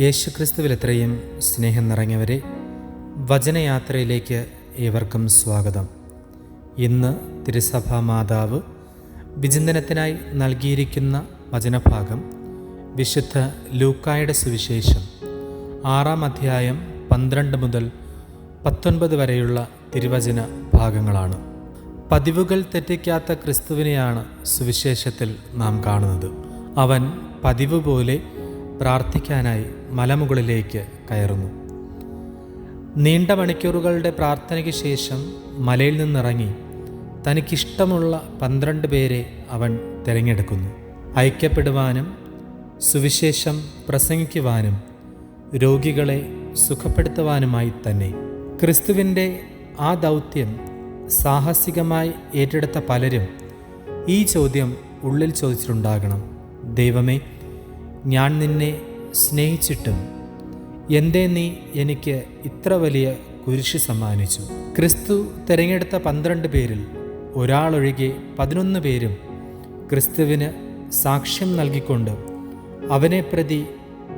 യേശുക്രിസ്തുവിൽ എത്രയും സ്നേഹം നിറഞ്ഞവരെ വചനയാത്രയിലേക്ക് ഏവർക്കും സ്വാഗതം. ഇന്ന് തിരുസഭാ മാതാവ് വിചിന്തനത്തിനായി നൽകിയിരിക്കുന്ന വചനഭാഗം വിശുദ്ധ ലൂക്കായുടെ സുവിശേഷം ആറാം അധ്യായം പന്ത്രണ്ട് മുതൽ പത്തൊൻപത് വരെയുള്ള തിരുവചന ഭാഗങ്ങളാണ്. പതിവുകൾ തെറ്റിക്കാത്ത ക്രിസ്തുവിനെയാണ് സുവിശേഷത്തിൽ നാം കാണുന്നത്. അവൻ പതിവ് പോലെ പ്രാർത്ഥിക്കാനായി മലമുകളിലേക്ക് കയറുന്നു. നീണ്ട മണിക്കൂറുകളുടെ പ്രാർത്ഥനയ്ക്ക് ശേഷം മലയിൽ നിന്നിറങ്ങി തനിക്കിഷ്ടമുള്ള പന്ത്രണ്ട് പേരെ അവൻ തിരഞ്ഞെടുക്കുന്നു. ഐക്യപ്പെടുവാനും സുവിശേഷം പ്രസംഗിക്കുവാനും രോഗികളെ സുഖപ്പെടുത്തുവാനുമായി തന്നെ. ക്രിസ്തുവിന്റെ ആ ദൗത്യം സാഹസികമായി ഏറ്റെടുത്ത പലരും ഈ ചോദ്യം ഉള്ളിൽ ചോദിച്ചിട്ടുണ്ടാകണം. ദൈവമേ ഞാൻ നിന്നെ സ്നേഹിച്ചിട്ടും എന്തേ നീ എനിക്ക് ഇത്ര വലിയ കുരിശ് സമ്മാനിച്ചു? ക്രിസ്തു തിരഞ്ഞെടുത്ത പന്ത്രണ്ട് പേരിൽ ഒരാളൊഴികെ പതിനൊന്ന് പേരും ക്രിസ്തുവിന് സാക്ഷ്യം നൽകിക്കൊണ്ട് അവനെ പ്രതി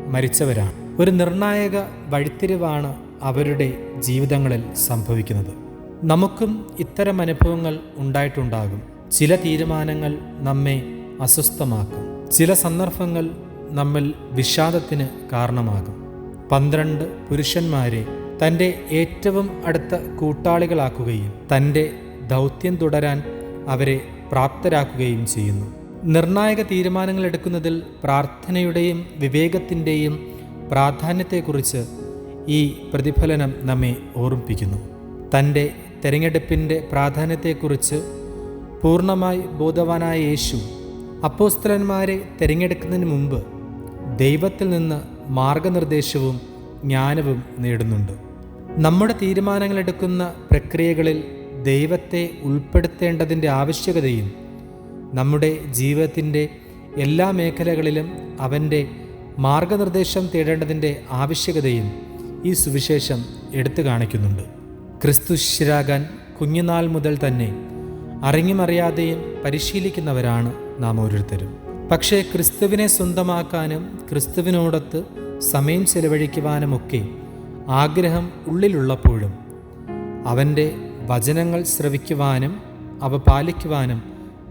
മരിച്ചവരാണ്. ഒരു നിർണായക വഴിത്തിരിവാണ് അവരുടെ ജീവിതങ്ങളിൽ സംഭവിക്കുന്നത്. നമുക്കും ഇത്തരം അനുഭവങ്ങൾ ഉണ്ടായിട്ടുണ്ടാകും. ചില തീരുമാനങ്ങൾ നമ്മെ അസ്വസ്ഥമാക്കും. ചില സന്ദർഭങ്ങൾ നമ്മിൽ വിഷാദത്തിന് കാരണമാകും. പന്ത്രണ്ട് പുരുഷന്മാരെ തന്റെ ഏറ്റവും അടുത്ത കൂട്ടാളികളാക്കുകയും തന്റെ ദൗത്യം തുടരാൻ അവരെ പ്രാപ്തരാക്കുകയും ചെയ്യുന്നു. നിർണായക തീരുമാനങ്ങൾ എടുക്കുന്നതിൽ പ്രാർത്ഥനയുടെയും വിവേകത്തിന്റെയും പ്രാധാന്യത്തെക്കുറിച്ച് ഈ പ്രതിഫലനം നമ്മെ ഓർമ്മിപ്പിക്കുന്നു. തന്റെ തെരഞ്ഞെടുപ്പിന്റെ പ്രാധാന്യത്തെക്കുറിച്ച് പൂർണമായി ബോധവാനായ യേശു അപ്പോസ്തലന്മാരെ തിരഞ്ഞെടുക്കുന്നതിന് മുമ്പ് ദൈവത്തിൽ നിന്ന് മാർഗനിർദ്ദേശവും ജ്ഞാനവും നേടുന്നുണ്ട്. നമ്മുടെ തീരുമാനങ്ങളെടുക്കുന്ന പ്രക്രിയകളിൽ ദൈവത്തെ ഉൾപ്പെടുത്തേണ്ടതിന്റെ ആവശ്യകതയും നമ്മുടെ ജീവിതത്തിന്റെ എല്ലാ മേഖലകളിലും അവന്റെ മാർഗനിർദ്ദേശം തേടേണ്ടതിന്റെ ആവശ്യകതയും ഈ സുവിശേഷം എടുത്തു കാണിക്കുന്നുണ്ട്. ക്രിസ്തു ശിഷ്യരാകാൻ കുഞ്ഞുനാൾ മുതൽ തന്നെ അറിഞ്ഞുമറിയാതെയും പരിശീലിക്കുന്നവരാണ് നാം ഓരോരുത്തരും. പക്ഷേ ക്രിസ്തുവിനെ സ്വന്തമാക്കാനും ക്രിസ്തുവിനോടൊത്ത് സമയം ചെലവഴിക്കുവാനുമൊക്കെ ആഗ്രഹം ഉള്ളിലുള്ളപ്പോഴും അവന്റെ വചനങ്ങൾ ശ്രവിക്കുവാനും അവ പാലിക്കുവാനും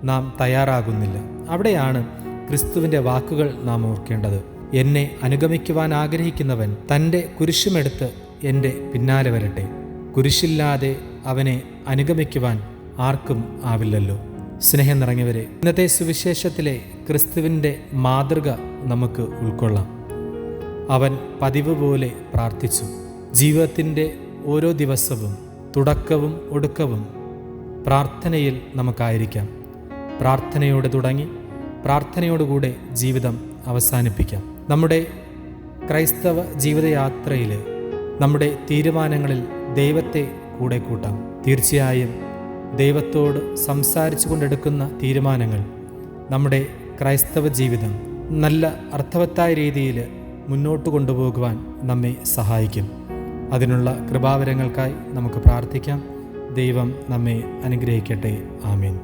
നാം തയ്യാറാകുന്നില്ല. അവിടെയാണ് ക്രിസ്തുവിന്റെ വാക്കുകൾ നാം ഓർക്കേണ്ടത്. എന്നെ അനുഗമിക്കുവാൻ ആഗ്രഹിക്കുന്നവൻ തന്റെ കുരിശുമെടുത്ത് എന്റെ പിന്നാലെ വരട്ടെ. കുരിശില്ലാതെ അവനെ അനുഗമിക്കുവാൻ ആർക്കും ആവില്ലല്ലോ. സ്നേഹം നിറഞ്ഞവരെ ഇന്നത്തെ സുവിശേഷത്തിലെ ക്രിസ്തുവിന്റെ മാതൃക നമുക്ക് ഉൾക്കൊള്ളാം. അവൻ പതിവ് പോലെ പ്രാർത്ഥിച്ചു. ജീവിതത്തിന്റെ ഓരോ ദിവസവും തുടക്കവും ഒടുക്കവും പ്രാർത്ഥനയിൽ നമുക്കായിരിക്കാം. പ്രാർത്ഥനയോടെ തുടങ്ങി പ്രാർത്ഥനയോടുകൂടെ ജീവിതം അവസാനിപ്പിക്കാം. നമ്മുടെ ക്രൈസ്തവ ജീവിതയാത്രയിൽ നമ്മുടെ തീരുമാനങ്ങളിൽ ദൈവത്തെ കൂടെ കൂട്ടാം. തീർച്ചയായും ദൈവത്തോട് സംസാരിച്ചു കൊണ്ടെടുക്കുന്ന തീരുമാനങ്ങൾ നമ്മുടെ ക്രൈസ്തവ ജീവിതം നല്ല അർത്ഥവത്തായ രീതിയിൽ മുന്നോട്ട് കൊണ്ടുപോകുവാൻ നമ്മെ സഹായിക്കും. അതിനുള്ള കൃപാവരങ്ങൾക്കായി നമുക്ക് പ്രാർത്ഥിക്കാം. ദൈവം നമ്മെ അനുഗ്രഹിക്കട്ടെ. ആമീൻ.